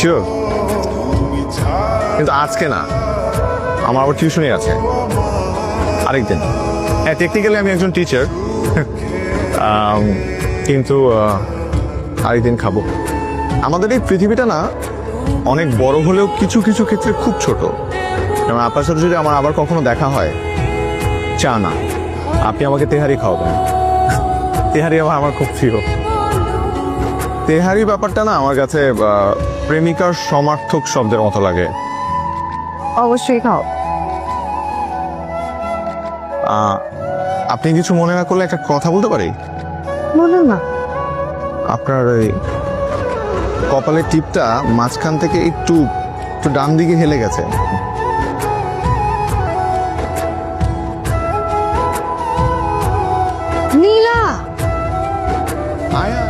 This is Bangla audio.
শিওর কিন্তু আজকে না, আমার আবার টিউশনই আছে। আরেকদিন। হ্যাঁ টেকনিক্যালি আমি একজন টিচার কিন্তু আরেকদিন খাব। আমাদের এই পৃথিবীটা না, অনেক বড় হলেও কিছু কিছু ক্ষেত্রে খুব ছোট। যেমন আপনার সাথে যদি আমার আবার কখনো দেখা হয়, চা না। আপনি আমাকে তেহারি খাওয়াবেন। তেহারি আমার আমার খুব প্রিয়। তেহারি ব্যাপারটা না আমার কাছে প্রেমিকার সমার্থক শব্দের মতো লাগে। অবশ্যই খাও। আপনি কিছু মনে না করলে একটা কথা বলতে পারি? মনে না। আপনার ওই কপালের টিপটা মাঝখান থেকে একটু একটু ডান দিকে হেলে গেছে। নীলা! আয়া!